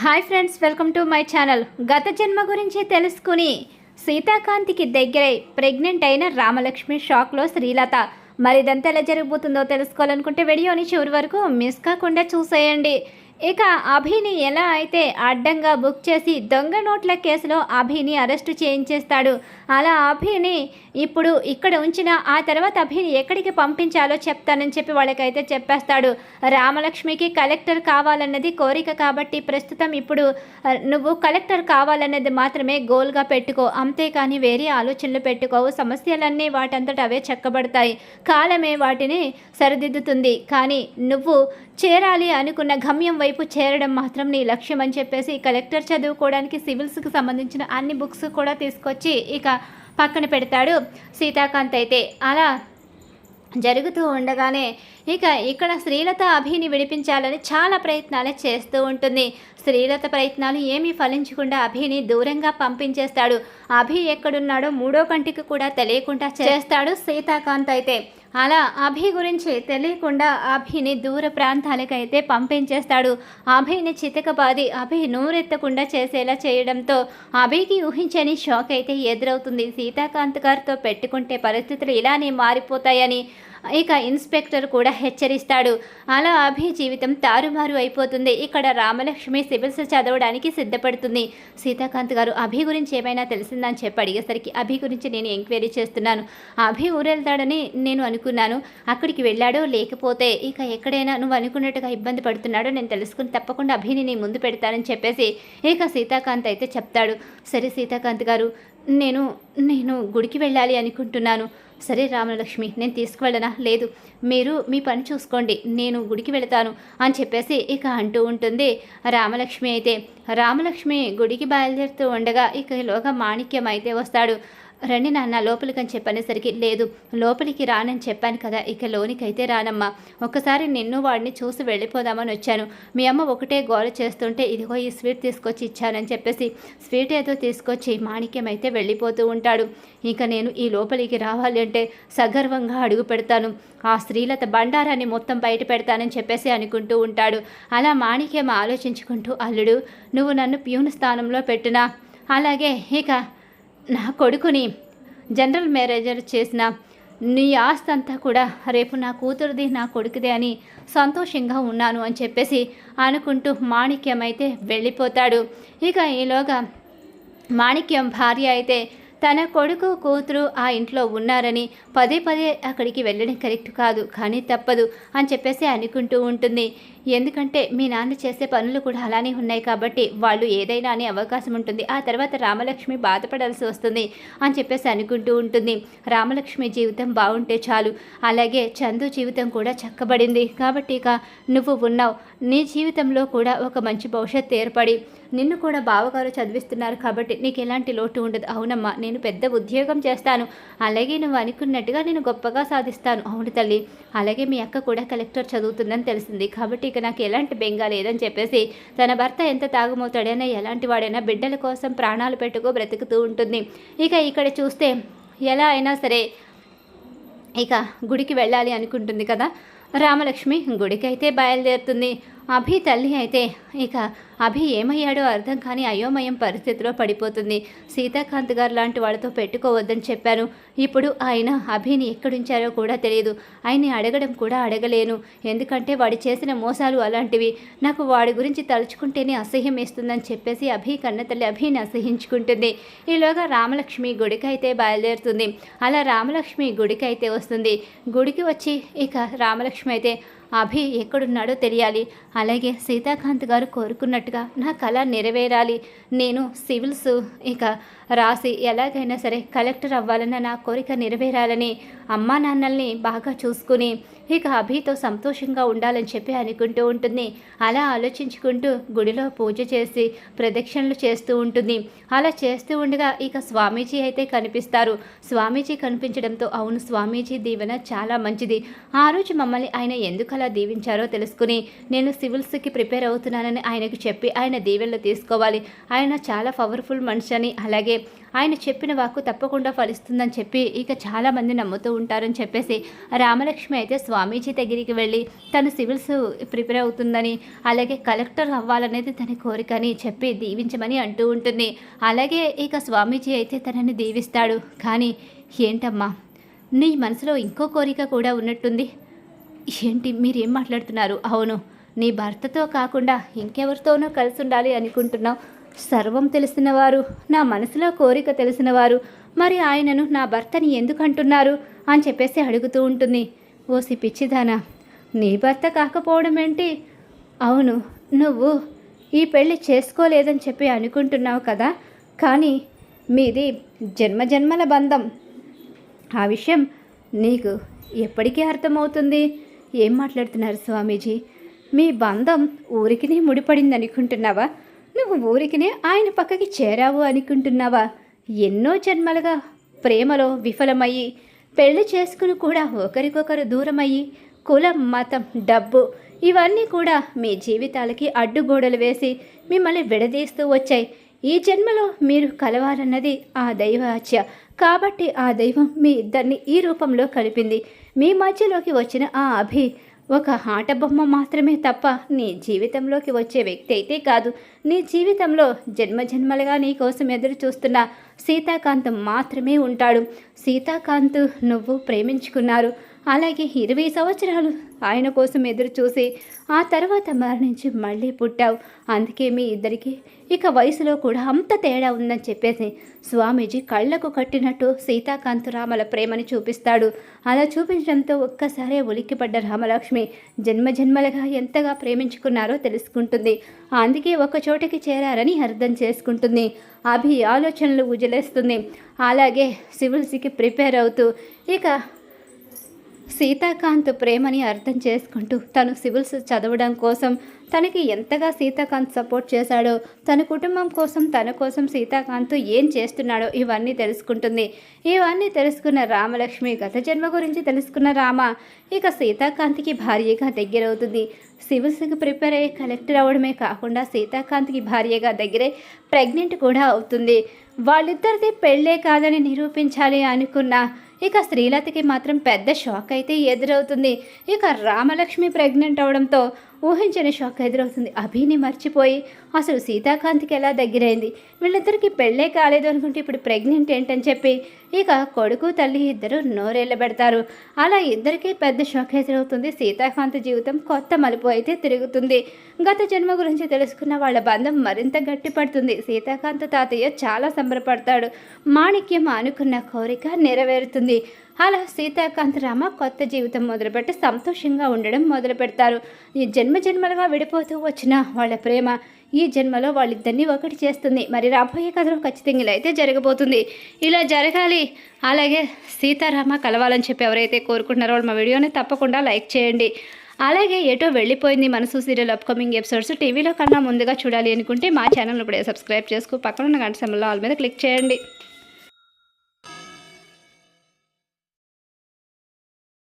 Hi friends welcome to my channel. గత జన్మ గురించి తెలుసుకుని సీతాకాంతికి దగ్గరై ప్రెగ్నెంట్ అయిన రామలక్ష్మి షాక్లో శ్రీలత మరిదంతా ఎలా జరగబోతుందో తెలుసుకోవాలనుకుంటే వీడియోని చివరి వరకు మిస్ కాకుండా చూసేయండి. ఇక అభిని ఎలా అయితే అడ్డంగా బుక్ చేసి దొంగ నోట్ల కేసులో అభిని అరెస్టు చేయించేస్తాడు? అలా అభిని ఇప్పుడు ఇక్కడ ఉంచిన ఆ తర్వాత అభిని ఎక్కడికి పంపించాలో చెప్తానని చెప్పి వాళ్ళకైతే చెప్పేస్తాడు. రామలక్ష్మికి కలెక్టర్ కావాలన్నది కోరిక కాబట్టి ప్రస్తుతం ఇప్పుడు నువ్వు కలెక్టర్ కావాలన్నది మాత్రమే గోల్గా పెట్టుకో. అంతేకాని వేరే ఆలోచనలు పెట్టుకోవు. సమస్యలన్నీ వాటంతట అవే చెక్కబడతాయి. కాలమే వాటిని సరిదిద్దుతుంది. కానీ నువ్వు చేరాలి అనుకున్న గమ్యం వైపు చేరడం మాత్రం నీ లక్ష్యం అని చెప్పేసి కలెక్టర్ చదువుకోవడానికి సివిల్స్కి సంబంధించిన అన్ని బుక్స్ కూడా తీసుకొచ్చి ఇక పక్కన పెడతాడు సీతాకాంత్ అయితే. అలా జరుగుతూ ఉండగానే ఇక ఇక్కడ శ్రీలత అభిని విడిపించాలని చాలా ప్రయత్నాలు చేస్తూ ఉంటుంది. శ్రీలత ప్రయత్నాలు ఏమీ ఫలించకుండా అభిని దూరంగా పంపించేస్తాడు. అభి ఎక్కడున్నాడో మూడో కంటికి కూడా తెలియకుండా చేస్తాడు సీతాకాంత్ అయితే. అలా అభి గురించి తెలియకుండా అభిని దూర ప్రాంతాలకైతే పంపించేస్తాడు. అభిని చితకబాది అభి నూరెత్తకుండా చేసేలా చేయడంతో అభికి ఊహించని షాక్ అయితే ఎదురవుతుంది. సీతాకాంత్ గారితో పెట్టుకుంటే పరిస్థితులు ఇలానే మారిపోతాయని ఇక ఇన్స్పెక్టర్ కూడా హెచ్చరిస్తాడు. అలా అభి జీవితం తారుమారు అయిపోతుంది. ఇక్కడ రామలక్ష్మి సివిల్స్ చదవడానికి సిద్ధపడుతుంది. సీతాకాంత్ గారు అభి గురించి ఏమైనా తెలిసిందని చెప్పి అడిగేసరికి అభి గురించి నేను ఎంక్వైరీ చేస్తున్నాను. అభి ఊరెళ్తాడని నేను అనుకున్నాను. అక్కడికి వెళ్ళాడో లేకపోతే ఇక ఎక్కడైనా నువ్వు అనుకున్నట్టుగా ఇబ్బంది పడుతున్నాడో నేను తెలుసుకుని తప్పకుండా అభిని నీ ముందు పెడతానని చెప్పేసి ఇక సీతాకాంత్ అయితే చెప్తాడు. సరే సీతాకాంత్ గారు నేను నేను గుడికి వెళ్ళాలి అనుకుంటున్నాను. సరే రామలక్ష్మి నేను తీసుకువెళ్ళనా? లేదు. మీరు మీ పని చూసుకోండి నేను గుడికి వెళతాను అని చెప్పేసి ఇక అంటూ ఉంటుంది రామలక్ష్మి అయితే. రామలక్ష్మి గుడికి బయలుదేరుతూ ఉండగా ఇక ఈలోగా మాణిక్యం అయితే వస్తాడు. రండి నాన్న లోపలికని చెప్పనేసరికి లేదు లోపలికి రానని చెప్పాను కదా ఇక లోనికైతే రానమ్మా. ఒకసారి నిన్ను వాడిని చూసి వెళ్ళిపోదామని వచ్చాను. మీ అమ్మ ఒకటే గోల చేస్తుంటే ఇదిగో ఈ స్వీట్ తీసుకొచ్చి ఇచ్చానని చెప్పేసి స్వీట్ ఏదో తీసుకొచ్చి మాణిక్యం అయితే వెళ్ళిపోతూ ఉంటాడు. ఇక నేను ఈ లోపలికి రావాలి అంటే సగర్వంగా అడుగు పెడతాను. ఆ స్త్రీలత బండారాన్ని మొత్తం బయట పెడతానని చెప్పేసి అనుకుంటూ ఉంటాడు. అలా మాణిక్యం ఆలోచించుకుంటూ అల్లుడు నువ్వు నన్ను ప్యూన్ స్థానంలో పెట్టినా? అలాగే ఇక నా కొడుకుని జనరల్ మేనేజర్ చేసిన నీ ఆస్తి అంతా కూడా రేపు నా కూతురుది నా కొడుకుది అని సంతోషంగా ఉన్నాను అని చెప్పేసి అనుకుంటూ మాణిక్యం అయితే వెళ్ళిపోతాడు. ఇక ఈలోగా మాణిక్యం భార్య అయితే తన కొడుకు కూతురు ఆ ఇంట్లో ఉన్నారని పదే పదే అక్కడికి వెళ్ళడం కరెక్ట్ కాదు కానీ తప్పదు అని చెప్పేసి అనుకుంటూ ఉంటుంది. ఎందుకంటే మీ నాన్న చేసే పనులు కూడా అలానే ఉన్నాయి కాబట్టి వాళ్ళు ఏదైనా అనే అవకాశం ఉంటుంది. ఆ తర్వాత రామలక్ష్మి బాధపడాల్సి వస్తుంది అని చెప్పేసి అనుకుంటూ ఉంటుంది. రామలక్ష్మి జీవితం బాగుంటే చాలు. అలాగే చందు జీవితం కూడా చక్కబడింది. కాబట్టి ఇక నువ్వు ఉన్నావు. నీ జీవితంలో కూడా ఒక మంచి భవిష్యత్తు ఏర్పడి నిన్ను కూడా బావగారు చదివిస్తున్నారు కాబట్టి నీకు ఎలాంటి లోటు ఉండదు. అవునమ్మా నేను పెద్ద ఉద్యోగం చేస్తాను. అలాగే నువ్వు అనుకున్నట్టుగా నేను గొప్పగా సాధిస్తాను. అవును తల్లి. అలాగే మీ అక్క కూడా కలెక్టర్ చదువుతుందని తెలిసింది. కాబట్టి ఇక నాకు ఎలాంటి బెంగా లేదని చెప్పేసి తన భర్త ఎంత తాగుమవుతాడైనా ఎలాంటి వాడైనా బిడ్డల కోసం ప్రాణాలు పెట్టుకో బ్రతుకుతూ ఉంటుంది. ఇక ఇక్కడ చూస్తే ఎలా అయినా సరే ఇక గుడికి వెళ్ళాలి అనుకుంటుంది కదా. రామలక్ష్మి గుడికి అయితే బయలుదేరుతుంది. అభి తల్లి అయితే ఇక అభి ఏమయ్యాడో అర్థం కాని అయోమయం పరిస్థితిలో పడిపోతుంది. సీతాకాంత్ గారు లాంటి వాళ్ళతో పెట్టుకోవద్దని చెప్పాను ఇప్పుడు ఆయన అభిని ఎక్కడుంచారో కూడా తెలియదు. ఆయన్ని అడగడం కూడా అడగలేను. ఎందుకంటే వాడు చేసిన మోసాలు అలాంటివి. నాకు వాడి గురించి తలుచుకుంటేనే అసహ్యం వేస్తుందని చెప్పేసి అభి కన్నతల్లి అభిని అసహించుకుంటుంది. ఈలోగా రామలక్ష్మి గుడికి అయితే బయలుదేరుతుంది. అలా రామలక్ష్మి గుడికి అయితే వస్తుంది. గుడికి వచ్చి ఇక రామలక్ష్మి అయితే అభి ఎక్కడున్నాడో తెలియాలి. అలాగే సీతాకాంత్ గారు కోరుకున్నట్టుగా నా కళ నెరవేరాలి. నేను సివిల్స్ ఇక రాసి ఎలాగైనా సరే కలెక్టర్ అవ్వాలన్న నా కోరిక నెరవేరాలని అమ్మా నాన్నల్ని బాగా చూసుకుని ఇక అభితో సంతోషంగా ఉండాలని చెప్పి అనుకుంటూ ఉంటుంది. అలా ఆలోచించుకుంటూ గుడిలో పూజ చేసి ప్రదక్షిణలు చేస్తూ ఉంటుంది. అలా చేస్తూ ఉండగా ఇక స్వామీజీ అయితే కనిపిస్తారు. స్వామీజీ కనిపించడంతో అవును స్వామీజీ దీవెన చాలా మంచిది. ఆ రోజు మమ్మల్ని ఆయన ఎందుకు అలా దీవించారో తెలుసుకుని నేను సివిల్స్కి ప్రిపేర్ అవుతున్నానని ఆయనకు చెప్పి ఆయన దీవెనలు తీసుకోవాలి. ఆయన చాలా పవర్ఫుల్ మనిషి అని అలాగే ఆయన చెప్పిన వాక్కు తప్పకుండా ఫలిస్తుందని చెప్పి ఇక చాలామంది నమ్ముతూ ఉంటారని చెప్పేసి రామలక్ష్మి అయితే స్వామీజీ దగ్గరికి వెళ్ళి తను సివిల్స్ ప్రిపేర్ అవుతుందని అలాగే కలెక్టర్ అవ్వాలనేది తన కోరిక అని చెప్పి దీవించమని అంటూ ఉంటుంది. అలాగే ఇక స్వామీజీ అయితే తనని దీవిస్తాడు. కానీ ఏంటమ్మా నీ మనసులో ఇంకో కోరిక కూడా ఉన్నట్టుంది. ఏంటి మీరేం మాట్లాడుతున్నారు? అవును నీ భర్తతో కాకుండా ఇంకెవరితోనో కలిసి ఉండాలి అనుకుంటున్నావు. సర్వం తెలిసినవారు నా మనసులో కోరిక తెలిసినవారు మరి ఆయనను నా భర్తని ఎందుకు అంటున్నారు అని చెప్పేసి అడుగుతూ ఉంటుంది. ఓసి పిచ్చిదానా నీ భర్త కాకపోవడం ఏంటి? అవును నువ్వు ఈ పెళ్ళి చేసుకోలేదని చెప్పి అనుకుంటున్నావు కదా కానీ మీది జన్మజన్మల బంధం. ఆ విషయం నీకు ఎప్పటికీ అర్థమవుతుంది. ఏం మాట్లాడుతున్నారు స్వామీజీ? మీ బంధం ఊరికినే ముడిపడింది అనుకుంటున్నావా నువ్వు ఊరికినే ఆయన పక్కకి చేరావు అనుకుంటున్నావా? ఎన్నో జన్మలుగా ప్రేమలో విఫలమయ్యి పెళ్ళి చేసుకుని కూడా ఒకరికొకరు దూరమయ్యి కులం మతం డబ్బు ఇవన్నీ కూడా మీ జీవితాలకి అడ్డుగోడలు వేసి మిమ్మల్ని విడదీస్తూ వచ్చాయి. ఈ జన్మలో మీరు కలవాలన్నది ఆ దైవాచ్య. కాబట్టి ఆ దైవం మీ ఇద్దరిని ఈ రూపంలో కలిపింది. మీ మధ్యలోకి వచ్చిన ఆ అభి ఒక ఆట బొమ్మ మాత్రమే తప్ప నీ జీవితంలోకి వచ్చే వ్యక్తి అయితే కాదు. నీ జీవితంలో జన్మజన్మలుగా నీ కోసం ఎదురు చూస్తున్న సీతాకాంత్ మాత్రమే ఉంటాడు. సీతాకాంత్ నువ్వు ప్రేమించుకున్నారు. అలాగే ఇరవై సంవత్సరాలు ఆయన కోసం ఎదురు చూసి ఆ తర్వాత మరణించి మళ్ళీ పుట్టావు. అందుకే మీ ఇద్దరికి ఇక వయసులో కూడా అంత తేడా ఉందని చెప్పేసి స్వామీజీ కళ్ళకు కట్టినట్టు సీతాకాంత్ రామల ప్రేమని చూపిస్తాడు. అలా చూపించడంతో ఒక్కసారే ఉలిక్కిపడ్డ రామలక్ష్మి జన్మజన్మలుగా ఎంతగా ప్రేమించుకున్నారో తెలుసుకుంటుంది. అందుకే ఒక చోటకి చేరారని అర్థం చేసుకుంటుంది. అభి ఆలోచనలు ఉజలేస్తుంది అలాగే సివిల్స్కి ప్రిపేర్ అవుతూ ఇక సీతాకాంత్ ప్రేమని అర్థం చేసుకుంటూ తను సివిల్స్ చదవడం కోసం తనకి ఎంతగా సీతాకాంత్ సపోర్ట్ చేశాడో తన కుటుంబం కోసం తన కోసం సీతాకాంత్ ఏం చేస్తున్నాడో ఇవన్నీ తెలుసుకుంటుంది. ఇవన్నీ తెలుసుకున్న రామలక్ష్మి గత జన్మ గురించి తెలుసుకున్న రామ ఇక సీతాకాంత్కి భార్యగా దగ్గరవుతుంది. సివిల్స్కి ప్రిపేర్ అయ్యి కలెక్టర్ అవ్వడమే కాకుండా సీతాకాంత్కి భార్యగా దగ్గరే ప్రెగ్నెంట్ కూడా అవుతుంది. వాళ్ళిద్దరిది పెళ్ళే కాదని నిరూపించాలి అనుకున్న ఇక శ్రీలతకి మాత్రం పెద్ద షాక్ అయితే ఎదురవుతుంది. ఇక రామలక్ష్మి ప్రెగ్నెంట్ అవడంతో ఊహించని షాక్ ఎదురవుతుంది. అభిని మర్చిపోయి అసలు సీతాకాంత్కి ఎలా దగ్గరైంది? వీళ్ళిద్దరికి పెళ్ళే కాలేదు అనుకుంటే ఇప్పుడు ప్రెగ్నెంట్ ఏంటని చెప్పి ఇక కొడుకు తల్లి ఇద్దరు నోరేళ్ళ పెడతారు. అలా ఇద్దరికీ పెద్ద షాక్ ఎదురవుతుంది. సీతాకాంత్ జీవితం కొత్త మలుపు అయితే తిరుగుతుంది. గత జన్మ గురించి తెలుసుకున్న వాళ్ళ బంధం మరింత గట్టిపడుతుంది. సీతాకాంత్ తాతయ్య చాలా సంబరపడతాడు. మాణిక్యం అనుకున్న కోరిక నెరవేరుతుంది. అలా సీతాకాంతరామ కొత్త జీవితం మొదలుపెట్టి సంతోషంగా ఉండడం మొదలు పెడతారు. ఈ జన్మ జన్మలుగా విడిపోతూ వచ్చిన వాళ్ళ ప్రేమ ఈ జన్మలో వాళ్ళిద్దరినీ ఒకటి చేస్తుంది. మరి రాబోయే కథలో ఖచ్చితంగా ఇలా అయితే జరగబోతుంది. ఇలా జరగాలి. అలాగే సీతారామ కలవాలని చెప్పి ఎవరైతే కోరుకుంటున్నారో వాళ్ళు మా వీడియోని తప్పకుండా లైక్ చేయండి. అలాగే ఎటో వెళ్ళిపోయింది మనసు సీరియల్ అప్కమింగ్ ఎపిసోడ్స్ టీవీలో కన్నా ముందుగా చూడాలి అనుకుంటే మా ఛానల్ ఇప్పుడే సబ్స్క్రైబ్ చేసుకో. పక్కన ఉన్న గంట సమయంలో వాళ్ళ మీద క్లిక్ చేయండి.